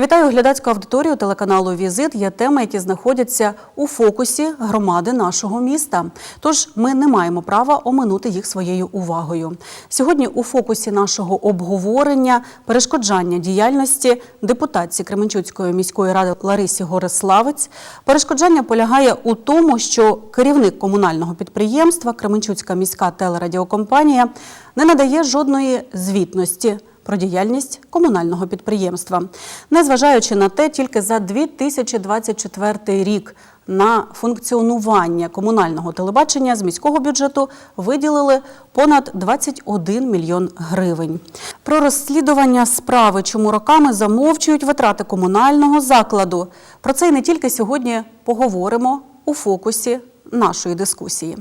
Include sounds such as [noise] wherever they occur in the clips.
Я вітаю глядацьку аудиторію телеканалу Візит. Є теми, які знаходяться у фокусі громади нашого міста. Тож ми не маємо права оминути їх своєю увагою. Сьогодні у фокусі нашого обговорення перешкоджання діяльності депутатці Кременчуцької міської ради Ларисі Гориславець. Перешкоджання полягає у тому, що керівник комунального підприємства Кременчуцька міська телерадіокомпанія не надає жодної звітності про діяльність комунального підприємства. Незважаючи на те, тільки за 2024 рік на функціонування комунального телебачення з міського бюджету виділили понад 21 мільйон гривень. Про розслідування справи, чому роками замовчують витрати комунального закладу. Про це і не тільки сьогодні поговоримо у фокусі нашої дискусії.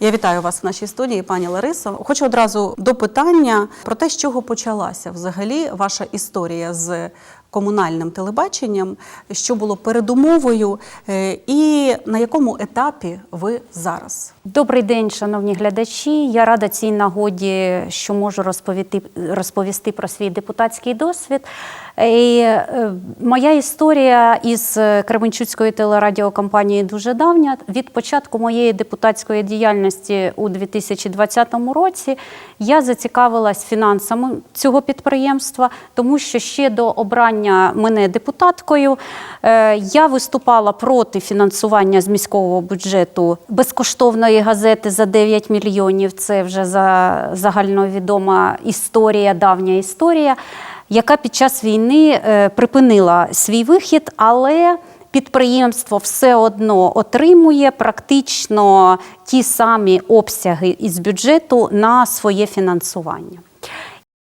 Я вітаю вас в нашій студії, пані Ларисо. Хочу одразу до питання про те, з чого почалася взагалі ваша історія з комунальним телебаченням, що було передумовою, е, і на якому етапі ви зараз? Добрий день, шановні глядачі. Я рада цій нагоді, що можу розповісти, розповісти про свій депутатський досвід. І, е, моя історія із Кременчуцькою телерадіокомпанією дуже давня. Від початку моєї депутатської діяльності у 2020 році я зацікавилась фінансами цього підприємства, тому що ще до обрання мене депутаткою е, я виступала проти фінансування з міського бюджету безкоштовної газети за 9 мільйонів. Це вже за загальновідома історія, давня історія, яка під час війни е, припинила свій вихід, але Підприємство все одно отримує практично ті самі обсяги із бюджету на своє фінансування.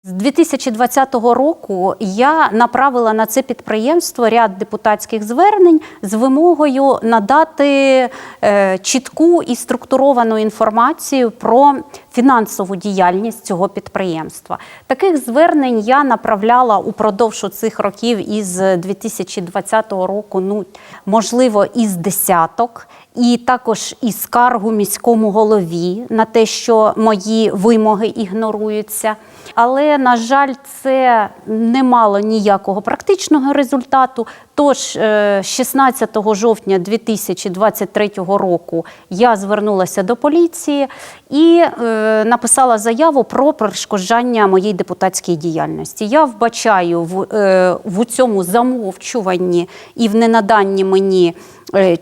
З 2020 року я направила на це підприємство ряд депутатських звернень з вимогою надати е, чітку і структуровану інформацію про фінансову діяльність цього підприємства. Таких звернень я направляла упродовж цих років із 2020 року, ну можливо, із десяток. І також і скаргу міському голові на те, що мої вимоги ігноруються. Але, на жаль, це не мало ніякого практичного результату. Тож, е, 16 жовтня 2023 року я звернулася до поліції і е, написала заяву про перешкоджання моєї депутатській діяльності. Я вбачаю в, е, в цьому замовчуванні і в ненаданні мені. Е,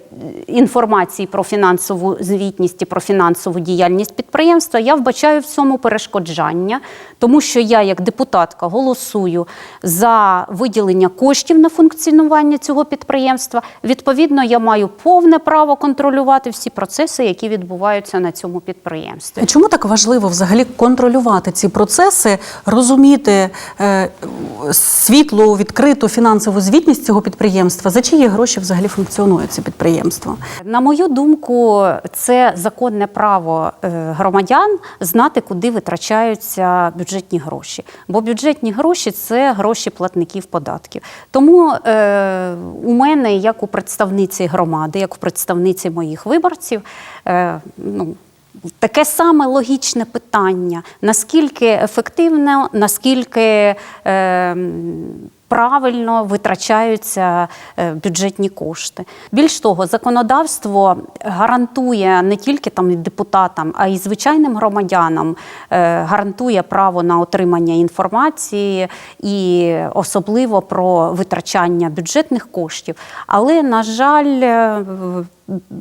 Інформації про фінансову звітність і про фінансову діяльність підприємства я вбачаю в цьому перешкоджання, тому що я, як депутатка, голосую за виділення коштів на функціонування цього підприємства. Відповідно, я маю повне право контролювати всі процеси, які відбуваються на цьому підприємстві. Чому так важливо взагалі контролювати ці процеси, розуміти е, світлу, відкриту фінансову звітність цього підприємства? За чиї гроші взагалі функціонує це підприємство? На мою думку, це законне право е, громадян знати, куди витрачаються бюджетні гроші. Бо бюджетні гроші це гроші платників податків. Тому е, у мене, як у представниці громади, як у представниці моїх виборців, е, ну, Таке саме логічне питання: наскільки ефективно, наскільки е, правильно витрачаються е, бюджетні кошти. Більш того, законодавство гарантує не тільки там депутатам, а й звичайним громадянам е, гарантує право на отримання інформації і особливо про витрачання бюджетних коштів. Але, на жаль, е,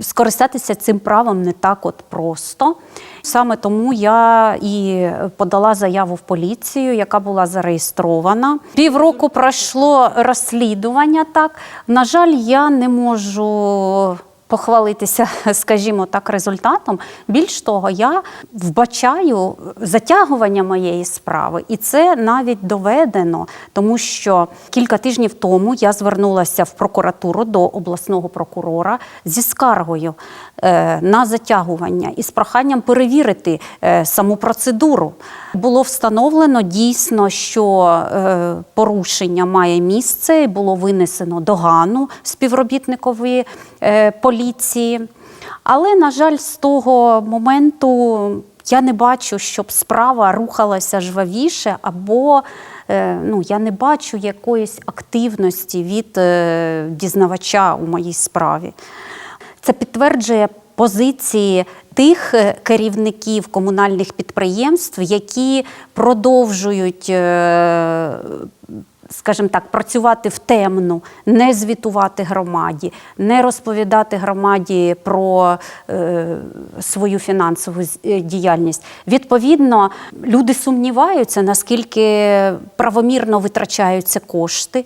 скористатися цим правом не так от просто. Саме тому я і подала заяву в поліцію, яка була зареєстрована. Півроку пройшло розслідування. Так на жаль, я не можу. Похвалитися, [laughs] скажімо так, результатом. Більш того, я вбачаю затягування моєї справи, і це навіть доведено, тому що кілька тижнів тому я звернулася в прокуратуру до обласного прокурора зі скаргою е, на затягування і з проханням перевірити е, саму процедуру. Було встановлено дійсно, що е, порушення має місце, було винесено догану співробітникові е, поліції. Але, на жаль, з того моменту я не бачу, щоб справа рухалася жвавіше або е, ну, я не бачу якоїсь активності від дізнавача у моїй справі. Це підтверджує позиції тих е, керівників комунальних підприємств, які продовжують, е, скажімо так, працювати в темну, не звітувати громаді, не розповідати громаді про е, свою фінансову е, діяльність. Відповідно, люди сумніваються, наскільки правомірно витрачаються кошти.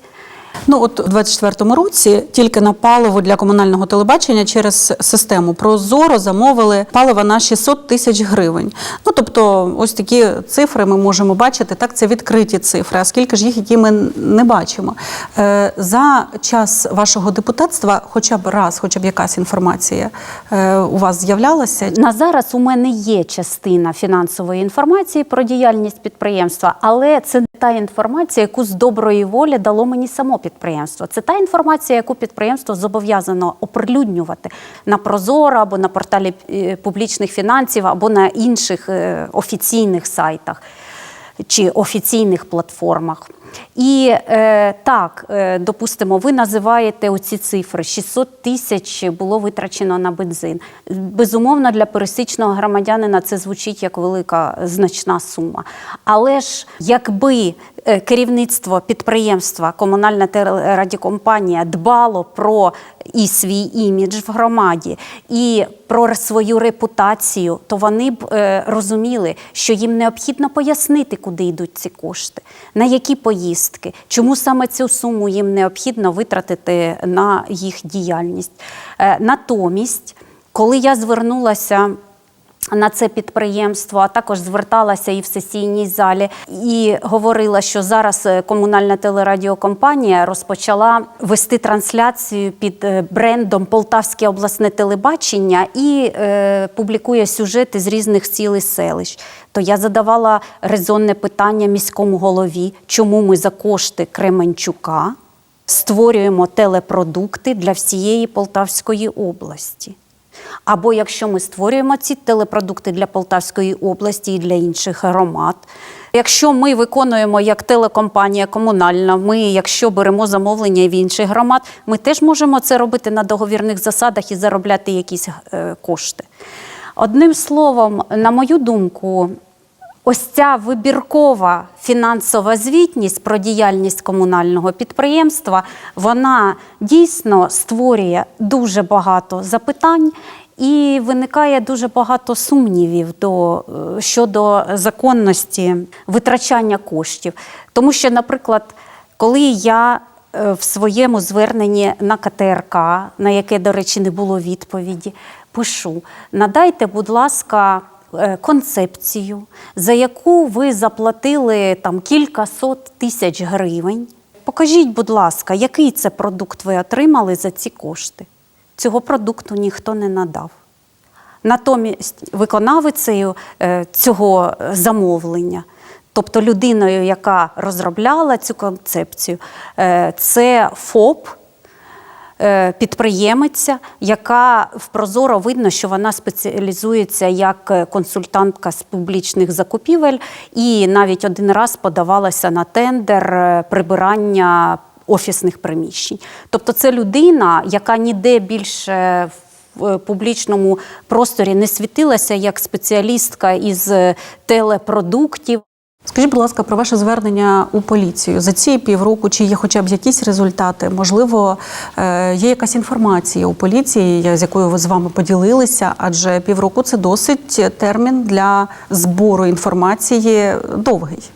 Ну от у 24-му році тільки на паливо для комунального телебачення через систему Прозоро замовили паливо на 600 тисяч гривень. Ну тобто, ось такі цифри ми можемо бачити. Так, це відкриті цифри. А скільки ж їх, які ми не бачимо? Е, за час вашого депутатства, хоча б раз, хоча б якась інформація е, у вас з'являлася? На зараз у мене є частина фінансової інформації про діяльність підприємства, але це та інформація, яку з доброї волі дало мені само підприємство. Це та інформація, яку підприємство зобов'язано оприлюднювати на Прозоро або на порталі е, публічних фінансів, або на інших е, офіційних сайтах чи офіційних платформах. І е, так, е, допустимо, ви називаєте оці цифри: 600 тисяч було витрачено на бензин. Безумовно, для пересічного громадянина це звучить як велика значна сума. Але ж якби е, керівництво підприємства, комунальна телерадіокомпанія дбало про і свій імідж в громаді, і про свою репутацію, то вони б е, розуміли, що їм необхідно пояснити, куди йдуть ці кошти, на які поїздки, чому саме цю суму їм необхідно витратити на їх діяльність. Е, натомість, коли я звернулася на це підприємство, а також зверталася і в сесійній залі, і говорила, що зараз е, комунальна телерадіокомпанія розпочала вести трансляцію під е, брендом Полтавське обласне телебачення і е, публікує сюжети з різних сіл і селищ. То я задавала резонне питання міському голові, чому ми за кошти Кременчука створюємо телепродукти для всієї Полтавської області. Або якщо ми створюємо ці телепродукти для Полтавської області і для інших громад. Якщо ми виконуємо як телекомпанія комунальна, ми, якщо беремо замовлення в інших громад, ми теж можемо це робити на договірних засадах і заробляти якісь е, кошти. Одним словом, на мою думку, Ось ця вибіркова фінансова звітність про діяльність комунального підприємства, вона дійсно створює дуже багато запитань і виникає дуже багато сумнівів до, е, щодо законності витрачання коштів. Тому що, наприклад, коли я е, в своєму зверненні на КТРК, на яке, до речі, не було відповіді, пишу: надайте, будь ласка, концепцію, за яку ви заплатили там кілька сот тисяч гривень. Покажіть, будь ласка, який це продукт ви отримали за ці кошти. Цього продукту ніхто не надав. Натомість виконавицею е, цього замовлення, тобто людиною, яка розробляла цю концепцію, е, це ФОП, е, підприємиця, яка в Прозоро видно, що вона спеціалізується як е, консультантка з публічних закупівель, і навіть один раз подавалася на тендер е, прибирання офісних приміщень. Тобто, це людина, яка ніде більше в е, публічному просторі не світилася як спеціалістка із е, телепродуктів. Скажіть, будь ласка, про ваше звернення у поліцію за ці півроку, чи є хоча б якісь результати? Можливо, е, є якась інформація у поліції, з якою ви з вами поділилися, адже півроку це досить термін для збору інформації довгий.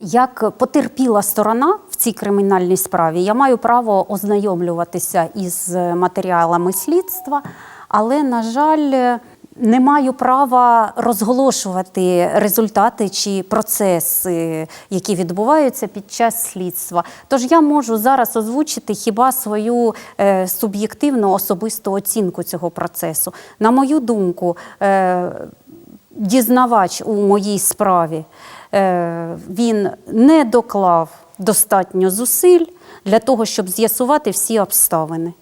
Як потерпіла сторона в цій кримінальній справі, я маю право ознайомлюватися із матеріалами слідства, але, на жаль, не маю права розголошувати результати чи процеси, які відбуваються під час слідства. Тож я можу зараз озвучити хіба свою е, суб'єктивну особисту оцінку цього процесу. На мою думку, е, дізнавач у моїй справі е, він не доклав достатньо зусиль для того, щоб з'ясувати всі обставини.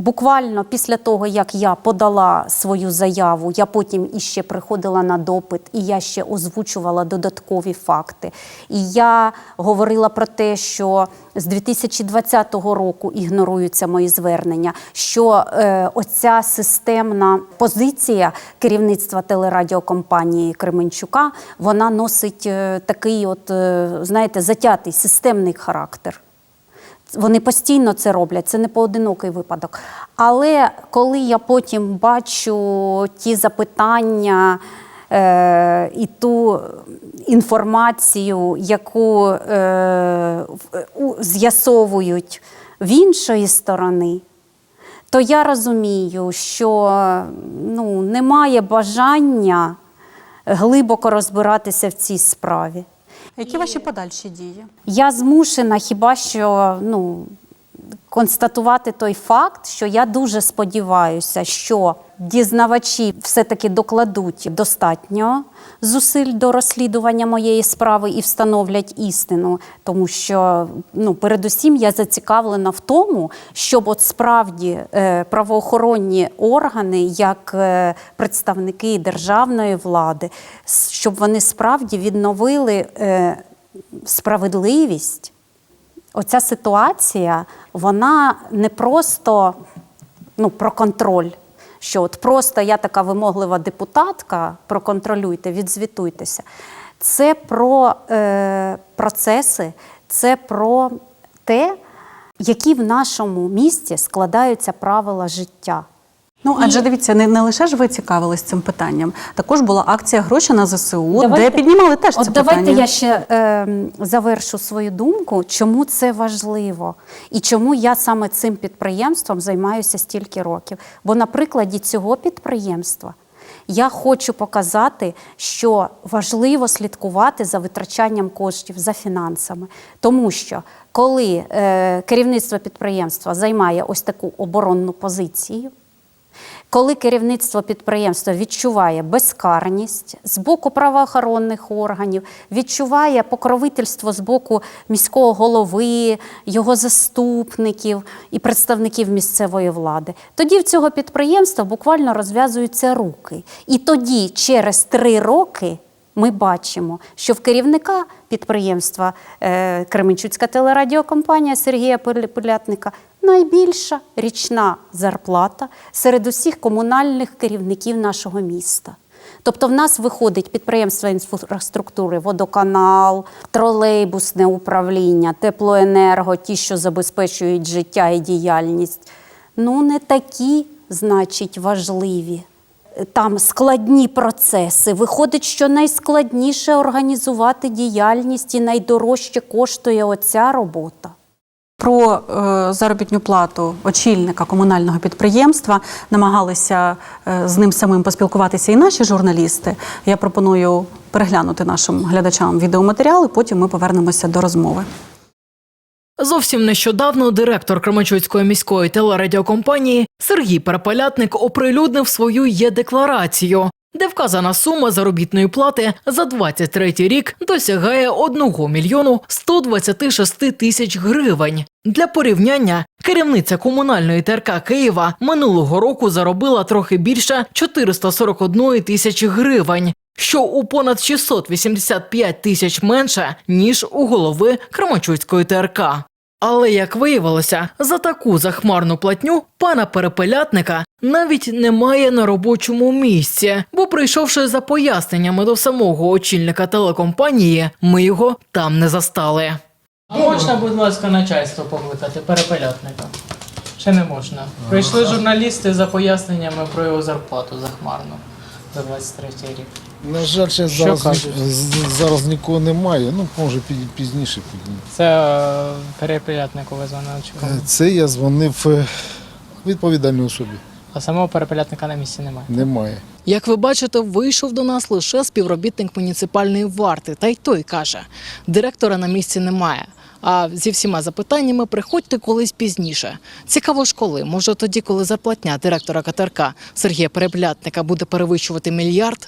Буквально після того, як я подала свою заяву, я потім іще приходила на допит, і я ще озвучувала додаткові факти. І я говорила про те, що з 2020 року ігноруються мої звернення, що е, оця системна позиція керівництва телерадіокомпанії Кременчука вона носить е, такий, от, е, знаєте, затятий системний характер. Вони постійно це роблять, це не поодинокий випадок. Але коли я потім бачу ті запитання е, і ту інформацію, яку е, з'ясовують в іншої сторони, то я розумію, що ну, немає бажання глибоко розбиратися в цій справі. Які ваші подальші дії? Я змушена хіба що ну, констатувати той факт, що я дуже сподіваюся, що дізнавачі все-таки докладуть достатньо зусиль до розслідування моєї справи і встановлять істину. Тому що ну, передусім я зацікавлена в тому, щоб от справді е, правоохоронні органи, як е, представники державної влади, щоб вони справді відновили е, справедливість. Оця ситуація, вона не просто ну, про контроль. Що от просто я така вимоглива депутатка, проконтролюйте, відзвітуйтеся. Це про е, процеси, це про те, які в нашому місті складаються правила життя. Ну, адже дивіться, не, не лише ж ви цікавились цим питанням. Також була акція гроші на ЗСУ, де піднімали теж От це давайте питання. я ще е, завершу свою думку, чому це важливо і чому я саме цим підприємством займаюся стільки років. Бо на прикладі цього підприємства я хочу показати, що важливо слідкувати за витрачанням коштів, за фінансами. Тому що коли е, керівництво підприємства займає ось таку оборонну позицію, коли керівництво підприємства відчуває безкарність з боку правоохоронних органів, відчуває покровительство з боку міського голови, його заступників і представників місцевої влади, тоді в цього підприємства буквально розв'язуються руки. І тоді, через три роки, ми бачимо, що в керівника підприємства е, Кременчуцька телерадіокомпанія Сергія Пилятника найбільша річна зарплата серед усіх комунальних керівників нашого міста. Тобто в нас виходить підприємство інфраструктури, водоканал, тролейбусне управління, теплоенерго, ті, що забезпечують життя і діяльність. Ну, не такі, значить, важливі там складні процеси. Виходить, що найскладніше організувати діяльність і найдорожче коштує оця робота. Про е, заробітну плату очільника комунального підприємства намагалися е, з ним самим поспілкуватися і наші журналісти. Я пропоную переглянути нашим глядачам відеоматеріал, і потім ми повернемося до розмови. Зовсім нещодавно директор Кременчуцької міської телерадіокомпанії Сергій Перепелятник оприлюднив свою є-декларацію, де вказана сума заробітної плати за 23 рік досягає 1 мільйону 126 тисяч гривень. Для порівняння, керівниця комунальної ТРК Києва минулого року заробила трохи більше 441 тисячі гривень, що у понад 685 тисяч менше, ніж у голови Кременчуцької ТРК. Але як виявилося, за таку захмарну платню пана перепелятника навіть немає на робочому місці, бо прийшовши за поясненнями до самого очільника телекомпанії, ми його там не застали. А можна, будь ласка, начальство покликати, перепелятника? Ще не можна. Прийшли журналісти за поясненнями про його зарплату захмарну за 23 рік. На жаль, ще Що зараз, кажуть? з- зараз нікого немає. Ну, може, пі- пізніше підійде. Це е, перепелятнику визвано очікувано. Це я дзвонив е, відповідальній особі. А самого перепелятника на місці немає. Немає. Як ви бачите, вийшов до нас лише співробітник муніципальної варти, та й той каже: директора на місці немає. А зі всіма запитаннями приходьте колись пізніше. Цікаво ж коли. Може тоді, коли зарплатня директора КТРК Сергія Переплятника буде перевищувати мільярд?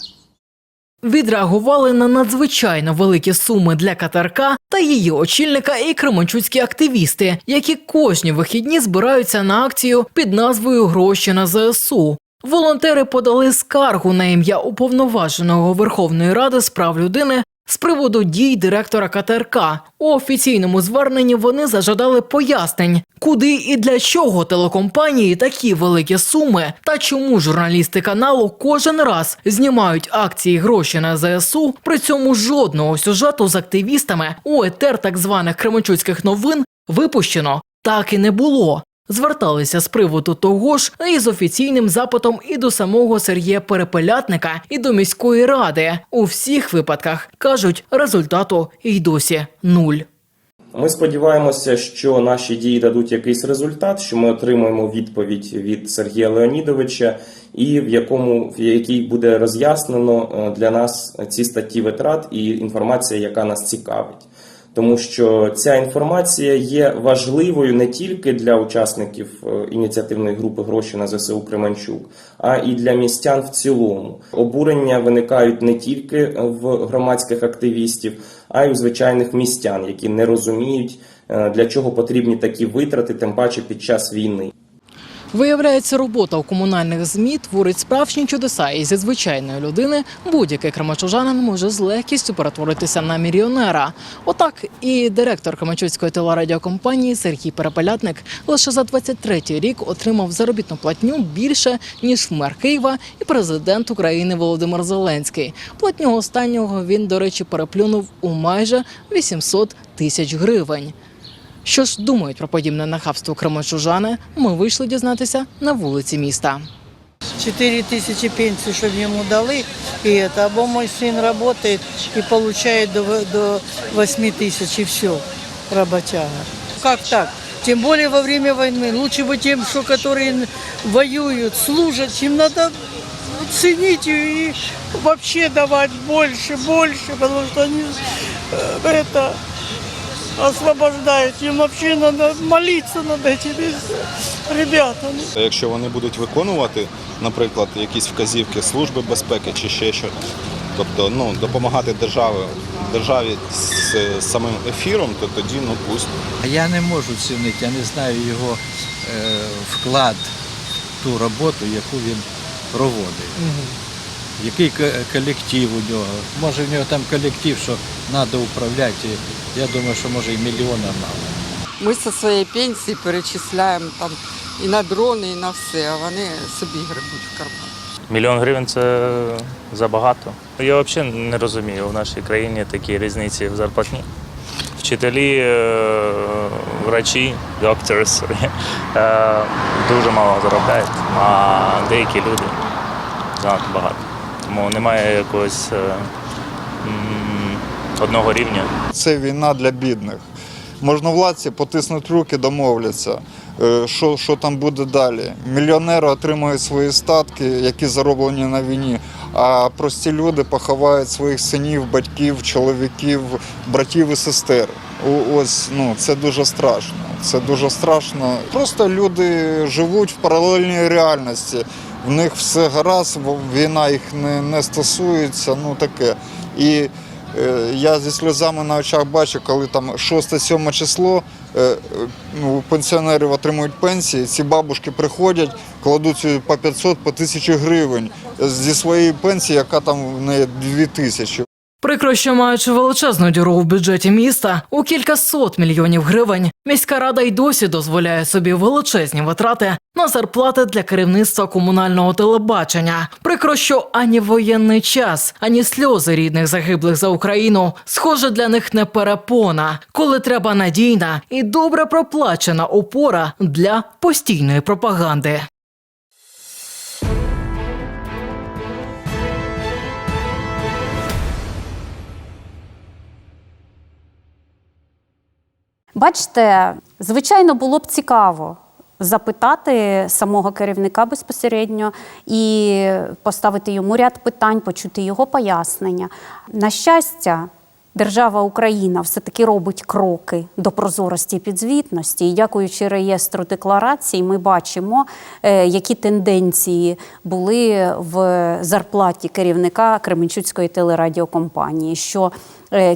Відреагували на надзвичайно великі суми для катарка та її очільника і кременчуцькі активісти, які кожні вихідні збираються на акцію під назвою Гроші на ЗСУ. Волонтери подали скаргу на ім'я уповноваженого Верховної Ради з прав людини з приводу дій директора КТРК. У офіційному зверненні вони зажадали пояснень, куди і для чого телекомпанії такі великі суми, та чому журналісти каналу кожен раз знімають акції гроші на ЗСУ, при цьому жодного сюжету з активістами у етер так званих кременчуцьких новин випущено так і не було. Зверталися з приводу того ж і з офіційним запитом і до самого Сергія Перепелятника, і до міської ради. У всіх випадках кажуть, результату й досі нуль. Ми сподіваємося, що наші дії дадуть якийсь результат, що ми отримаємо відповідь від Сергія Леонідовича, і в якому в якій буде роз'яснено е, для нас ці статті витрат і інформація, яка нас цікавить. Тому що ця інформація є важливою не тільки для учасників е, ініціативної групи гроші на ЗСУ Кременчук, а і для містян в цілому. Обурення виникають не тільки в громадських активістів, а й у звичайних містян, які не розуміють, е, для чого потрібні такі витрати, тим паче під час війни. Виявляється, робота у комунальних ЗМІ творить справжні чудеса, і зі звичайної людини будь-який кремачужанин може з легкістю перетворитися на мільйонера. Отак і директор Кремачуцької телерадіокомпанії Сергій Перепелятник лише за 23-й рік отримав заробітну платню більше ніж мер Києва і президент України Володимир Зеленський. Платню останнього він, до речі, переплюнув у майже 800 тисяч гривень. Що ж думають про подібне нахабство кременчужани, ми вийшли дізнатися на вулиці міста. 4 тысячи пенсии, чтобы ему дали, и это, або мой сын работает и получает до, в- до 8 тысяч, и все, работяга. Как так? Тем более во время войны. Лучше бы тем, что которые воюют, служат, им надо ценить и вообще давать больше, больше, потому что они э, это освобождают. Им вообще надо молиться над этими ребятами. Якщо вони будуть виконувати, наприклад, якісь вказівки служби безпеки чи ще що, тобто ну, допомагати державі, державі з самим ефіром, то тоді ну пусть. А Я не можу цінити, я не знаю його е, вклад в ту роботу, яку він проводить. Який колектив у нього? Може в нього там колектив, що треба управляти. Я думаю, що може і мільйона мало. Ми зі своєї пенсії перечисляємо там і на дрони, і на все, а вони собі гребуть в карман. Мільйон гривень це забагато. Я взагалі не розумію в нашій країні такі різниці в зарплатні. Вчителі, е, врачі, sorry, е, дуже мало заробляють, а деякі люди занадто багато. Тому немає якогось е, одного рівня. Це війна для бідних. Можновладці потиснуть руки, домовляться, е, що, що там буде далі. Мільйонери отримують свої статки, які зароблені на війні, а прості люди поховають своїх синів, батьків, чоловіків, братів і сестер. Ось ну це дуже страшно. Це дуже страшно. Просто люди живуть в паралельній реальності. В них все гаразд, війна їх не, не стосується. Ну таке. І Е, Я зі сльозами на очах бачу, коли там 6-7 число е, е, ну, пенсіонерів отримують пенсії, ці бабушки приходять, кладуть по 500, по 1000 гривень зі своєї пенсії, яка там в неї 2 тисячі. Прикро, що маючи величезну діру в бюджеті міста у кількасот мільйонів гривень, міська рада й досі дозволяє собі величезні витрати на зарплати для керівництва комунального телебачення. Прикро, що ані воєнний час, ані сльози рідних загиблих за Україну, схоже, для них не перепона, коли треба надійна і добре проплачена опора для постійної пропаганди. Бачите, звичайно, було б цікаво запитати самого керівника безпосередньо і поставити йому ряд питань, почути його пояснення. На щастя, держава Україна все-таки робить кроки до прозорості підзвітності. І дякуючи реєстру декларацій, ми бачимо, е, які тенденції були в зарплаті керівника Кременчуцької телерадіокомпанії. що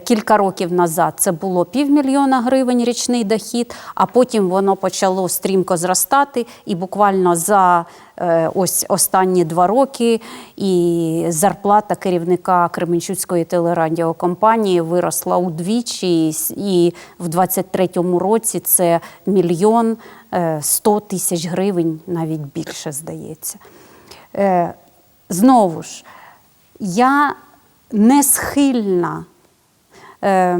Кілька років назад це було півмільйона гривень річний дохід, а потім воно почало стрімко зростати, і буквально за е, ось останні два роки і зарплата керівника Кременчуцької телерадіокомпанії виросла удвічі, і в 23-му році це мільйон е, сто тисяч гривень, навіть більше здається. Е, Знову ж, я не схильна. Е,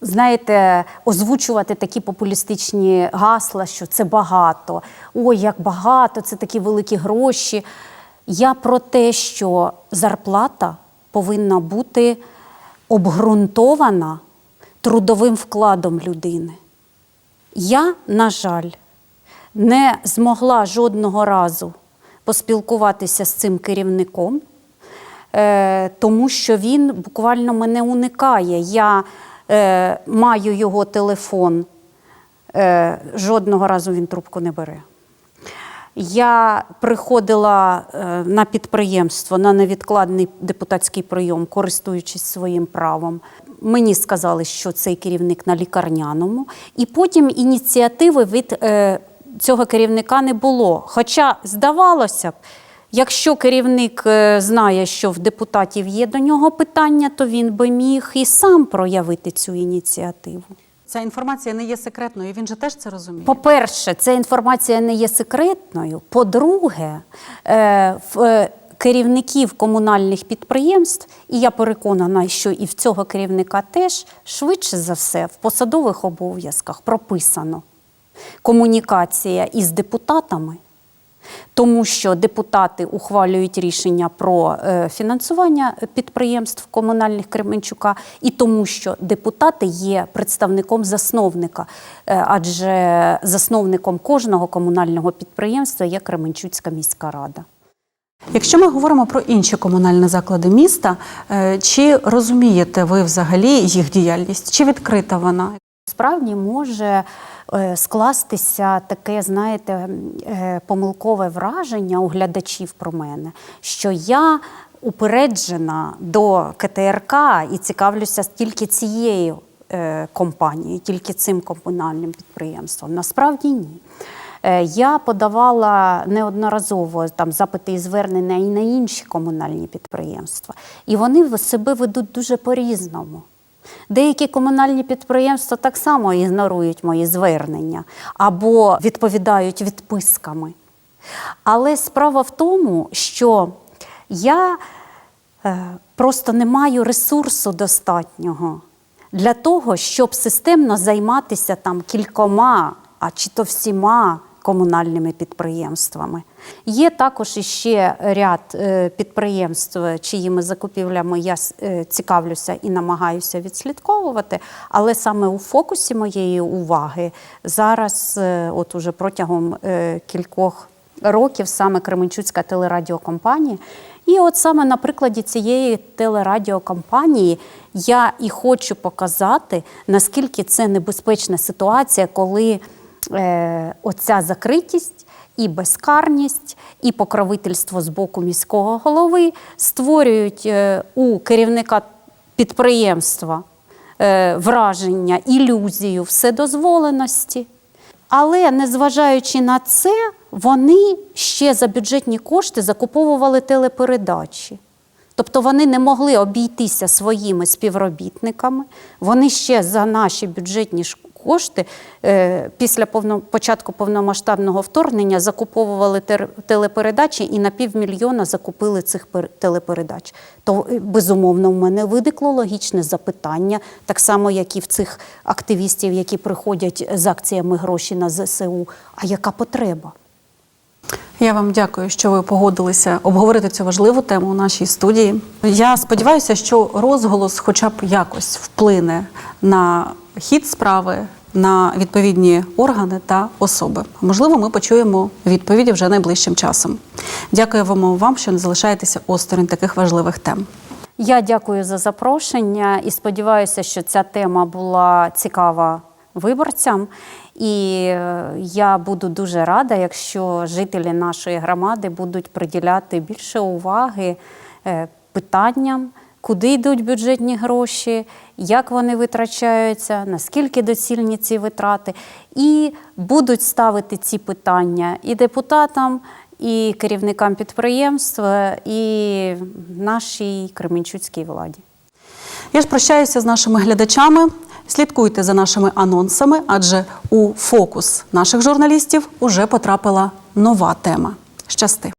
знаєте, озвучувати такі популістичні гасла, що це багато. Ой, як багато, це такі великі гроші. Я про те, що зарплата повинна бути обґрунтована трудовим вкладом людини. Я, на жаль, не змогла жодного разу поспілкуватися з цим керівником, тому що він буквально мене уникає. Я е, маю його телефон, е, жодного разу він трубку не бере. Я приходила е, на підприємство на невідкладний депутатський прийом, користуючись своїм правом. Мені сказали, що цей керівник на лікарняному, і потім ініціативи від е, цього керівника не було. Хоча, здавалося б, якщо керівник е, знає, що в депутатів є до нього питання, то він би міг і сам проявити цю ініціативу. Ця інформація не є секретною, він же теж це розуміє. По-перше, ця інформація не є секретною. По-друге, е, в е, керівників комунальних підприємств, і я переконана, що і в цього керівника теж швидше за все в посадових обов'язках прописано комунікація із депутатами. Тому що депутати ухвалюють рішення про е, фінансування підприємств комунальних Кременчука, і тому, що депутати є представником засновника, е, адже засновником кожного комунального підприємства є Кременчуцька міська рада. Якщо ми говоримо про інші комунальні заклади міста, е, чи розумієте ви взагалі їх діяльність? Чи відкрита вона? Справді може е, скластися таке, знаєте, е, помилкове враження у глядачів про мене, що я упереджена до КТРК і цікавлюся тільки цією е, компанією, тільки цим комунальним підприємством. Насправді ні. Я подавала неодноразово там запити і звернення і на інші комунальні підприємства, і вони себе ведуть дуже по-різному. Деякі комунальні підприємства так само ігнорують мої звернення або відповідають відписками. Але справа в тому, що я е, просто не маю ресурсу достатнього для того, щоб системно займатися там кількома, а чи то всіма комунальними підприємствами. Є також іще ряд е, підприємств, чиїми закупівлями я е, цікавлюся і намагаюся відслідковувати, але саме у фокусі моєї уваги зараз, е, от уже протягом е, кількох років, саме Кременчуцька телерадіокомпанія. І от саме на прикладі цієї телерадіокомпанії я і хочу показати, наскільки це небезпечна ситуація, коли е, оця закритість і безкарність, і покровительство з боку міського голови створюють е, у керівника підприємства е, враження, ілюзію вседозволеності. Але незважаючи на це, вони ще за бюджетні кошти закуповували телепередачі. Тобто вони не могли обійтися своїми співробітниками. Вони ще за наші бюджетні кошти е, після початку повномасштабного вторгнення закуповували телепередачі і на півмільйона закупили цих телепередач. То, е, безумовно, в мене виникло логічне запитання, так само, як і в цих активістів, які приходять з акціями гроші на ЗСУ. А яка потреба? Я вам дякую, що ви погодилися обговорити цю важливу тему у нашій студії. Я сподіваюся, що розголос, хоча б якось, вплине на хід справи, на відповідні органи та особи. Можливо, ми почуємо відповіді вже найближчим часом. Дякую вам, вам що не залишаєтеся осторонь таких важливих тем. Я дякую за запрошення і сподіваюся, що ця тема була цікава виборцям. І е, я буду дуже рада, якщо жителі нашої громади будуть приділяти більше уваги е, питанням, куди йдуть бюджетні гроші, як вони витрачаються, наскільки доцільні ці витрати, і будуть ставити ці питання і депутатам, і керівникам підприємств, і нашій Кременчуцькій владі. Я ж прощаюся з нашими глядачами. Слідкуйте за нашими анонсами, адже у фокус наших журналістів уже потрапила нова тема. Щасти!